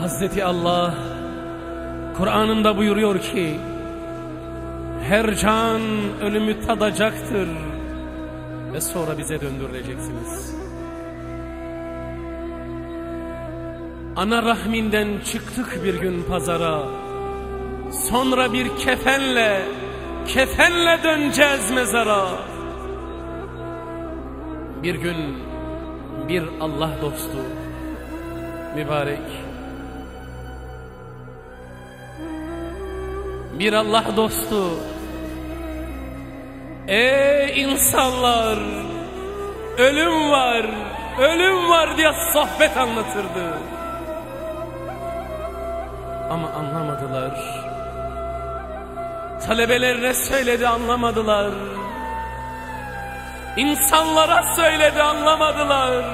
Hazreti Allah Kur'an'ında buyuruyor ki her can ölümü tadacaktır ve sonra bize döndürüleceksiniz. Ana rahminden çıktık bir gün pazara. Sonra bir kefenle, kefenle döneceğiz mezara. Bir gün bir Allah dostu, mübarek. Bir Allah dostu. Ey insanlar! Ölüm var, ölüm var diye sohbet anlatırdı. Ama anlamadılar. Talebeler ne söyledi anlamadılar. İnsanlara söyledi anlamadılar.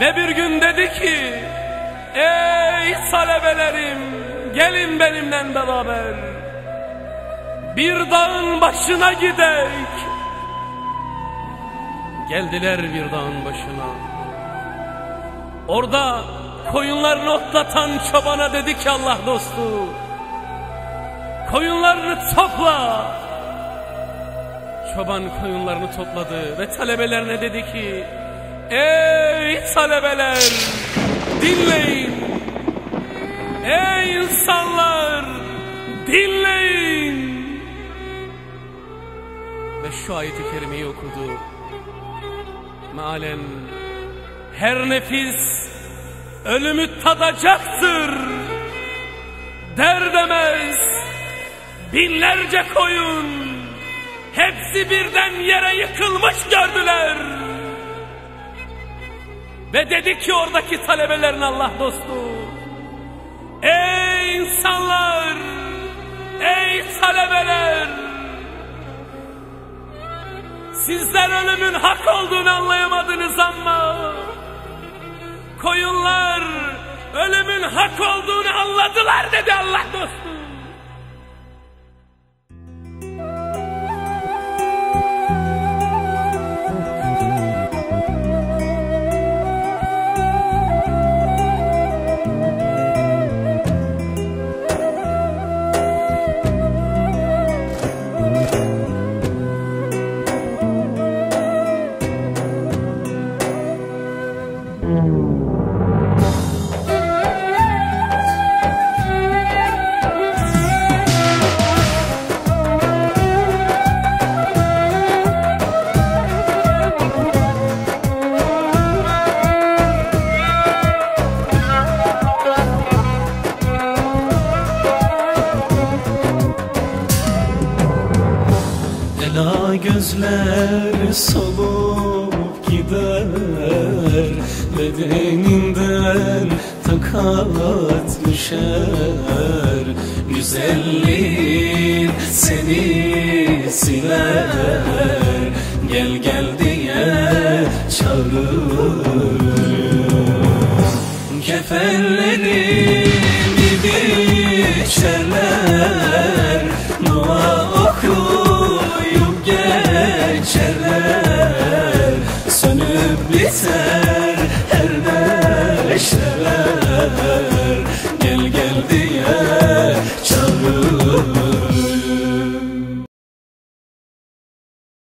Ve bir gün dedi ki, ey talebelerim gelin benimle beraber. Bir dağın başına gidek. Geldiler bir dağın başına. Orada koyunlarını otlatan çobana dedi ki Allah dostu. Koyunlarını topla. Çoban koyunlarını topladı ve talebelerine dedi ki Ey talebeler dinleyin. Ey insanlar dinleyin. Ve şu ayeti kerimeyi okudu. Mealen her nefis ölümü tadacaktır. Der demez binlerce koyun hepsi birden yere yıkılmış gördüler. Ve dedi ki oradaki talebelerin Allah dostu. Ey insanlar! Ey talebeler! Sizler ölümün hak olduğunu anlayamadınız ama koyunlar ölümün hak olduğunu anladılar dedi Allah dostu. Ela gözler solup gider. Bedeninden takat düşer. Güzelliğin seni siler. Gel gel diye çağırır. Kefenlerimi biçerler Dua geçerler Sönüp biter